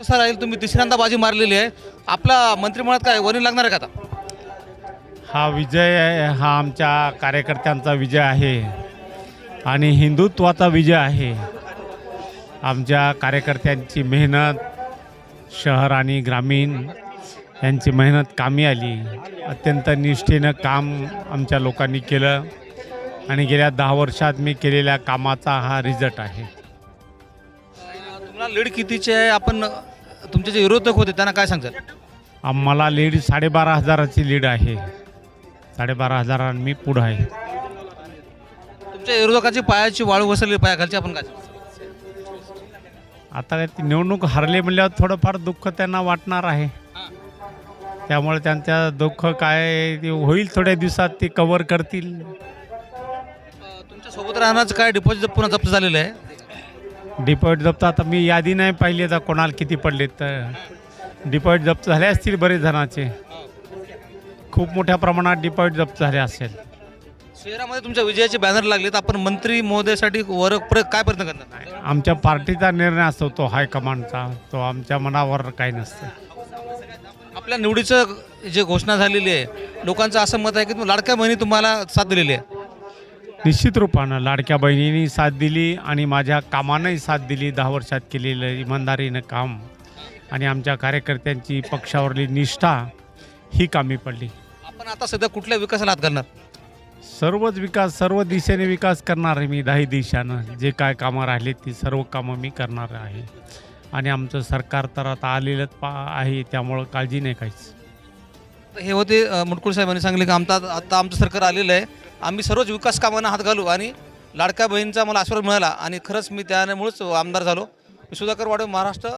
कसं राहील तुम्ही तिसऱ्यांदा बाजी मारलेली आहे. आपला मंत्रिमंडळात काय वरील लागणार आहे का आता? हा विजय हा आमच्या कार्यकर्त्यांचा विजय आहे. आणि हिंदुत्वाचा विजय आहे. आमच्या कार्यकर्त्यांची मेहनत शहर आणि ग्रामीण यांची मेहनत कामी आली. अत्यंत निष्ठेनं काम आमच्या लोकांनी केलं. आणि गेल्या दहा वर्षात मी केलेल्या कामाचा हा रिझल्ट आहे. तुम्हाला लीड कितीचे आहे? आपण तुमचे जे विरोधक होते त्यांना काय सांगतात आम्हाला लीड साडेबारा हजाराची लीड आहे. साडेबारा हजारांनी मी पुढं आहे. तुमच्या विरोधकाची पायाची वाळू बसवली पायाखालची आपण काय? आता काय ती निवडणूक हरले म्हणल्यावर थोडंफार दुःख त्यांना वाटणार आहे. त्यामुळे त्यांच्या दुःख काय ते होईल थोड्या दिवसात ते कवर करतील. अं, तुमच्यासोबत राहण्याचं काय डिपॉझिट पुन्हा जप्त झालेलं आहे? डिपॉझिट जप्त आता मी यादी नाही पाहिली आता कोणाला किती पडले तर. डिपॉझिट जप्त झाले असतील बरेच जणांचे. खूप मोठ्या प्रमाणात डिपॉझिट जप्त झाले असेल. शहरामध्ये तुमच्या विजयाचे बॅनर लागले तर आपण मंत्री महोदयासाठी वर प्र- काय प्रयत्न करणार? आमच्या पार्टीचा निर्णय असतो तो हायकमांडचा. तो आमच्या मनावर काही नसतं. आपल्या निवडीचं जे घोषणा झालेली आहे लोकांचं असं मत आहे की तुम्ही लाडक्या बहिणी तुम्हाला साथ दिलेली आहे. निश्चित रूपानं लाडक्या बहिणींनी साथ दिली आणि माझ्या कामानंही साथ दिली. दहा वर्षात केलेलं इमानदारीनं काम आणि आमच्या कार्यकर्त्यांची पक्षावरली निष्ठा ही कामी पडली. आपण आता सध्या कुठल्या विकासाला हात घालणार? सर्वच विकास सर्व दिशेने विकास करणार आहे मी दाही दिशानं. जे काय कामं राहिली ती सर्व कामं मी करणार आहे. आणि आमचं सरकार तर आता आलेलंच पा आहे त्यामुळं काळजी नाही काहीच. हे होते मुटकुळे साहेबांनी सांगले की आमचा आता आमचं सरकार आलेलं आहे. आम्ही सर्वच विकास कामांना हात घालू आणि लाडक्या बहिणीचा मला आशीर्वाद मिळाला आणि खरंच मी त्यामुळेच आमदार झालो. मी सुधाकर वाडे महाराष्ट्र